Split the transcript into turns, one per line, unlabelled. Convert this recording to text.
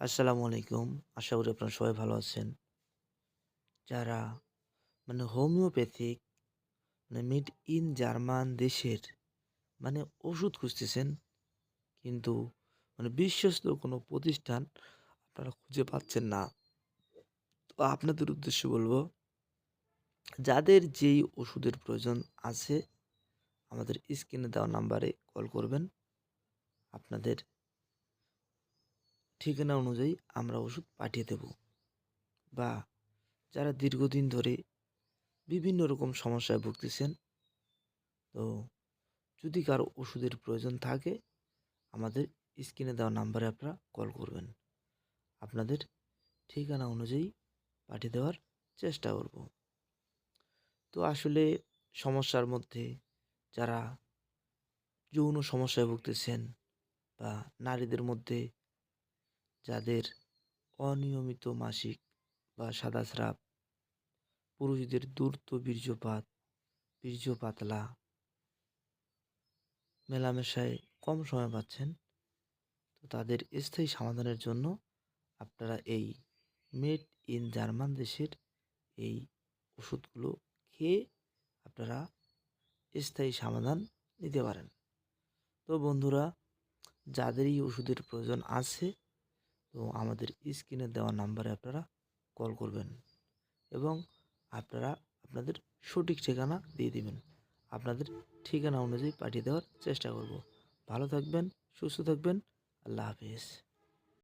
আসসালামু আলাইকুম। আশা করি আপনারা সবাই ভালো আছেন। যারা মানে হোমিওপ্যাথিক মানে মিড ইন জার্মান দেশের মানে ওষুধ খুঁজতেছেন, কিন্তু মানে বিশ্বস্ত কোনো প্রতিষ্ঠান আপনারা খুঁজে পাচ্ছেন না। তো আপনাদের উদ্দেশ্যে বলব, যাদের যেই ওষুধের প্রয়োজন আছে, আমাদের স্ক্রিনে দেওয়া নাম্বারে কল করবেন। আপনাদের ঠিকানা অনুযায়ী আমরা ওষুধ পাঠিয়ে দেব বা যারা দীর্ঘদিন ধরে বিভিন্ন রকম সমস্যায় ভুগতেছেন, তো যদি কারও ওষুধের প্রয়োজন থাকে, আমাদের স্ক্রিনে দেওয়া নাম্বারে আপনারা কল করবেন। আপনাদের ঠিকানা অনুযায়ী পাঠিয়ে দেওয়ার চেষ্টা করব। তো আসলে সমস্যার মধ্যে যারা যৌন সমস্যায় ভুগতেছেন বা নারীদের মধ্যে যাদের অনিয়মিত মাসিক বা সাদা স্রাব, পুরুষদের দ্রুত বীর্যপাত বীর্য পাতলা মেলামেশায় কম সময় পাচ্ছেন, তো তাদের স্থায়ী সমাধানের জন্য আপনারা এই মেড ইন জার্মান দেশের এই ওষুধগুলো খেয়ে আপনারা স্থায়ী সমাধান নিতে পারেন। তো বন্ধুরা, যাদের এই ওষুধের প্রয়োজন আছে তো আমাদের স্ক্রিনে দেওয়া নাম্বারে আপনারা কল করবেন এবং আপনারা আপনাদের সঠিক ঠিকানা দিয়ে দিবেন। আপনাদের ঠিকানা অনুযায়ী পাঠিয়ে দেওয়ার চেষ্টা করব। ভালো থাকবেন, সুস্থ থাকবেন। আল্লাহ হাফিজ।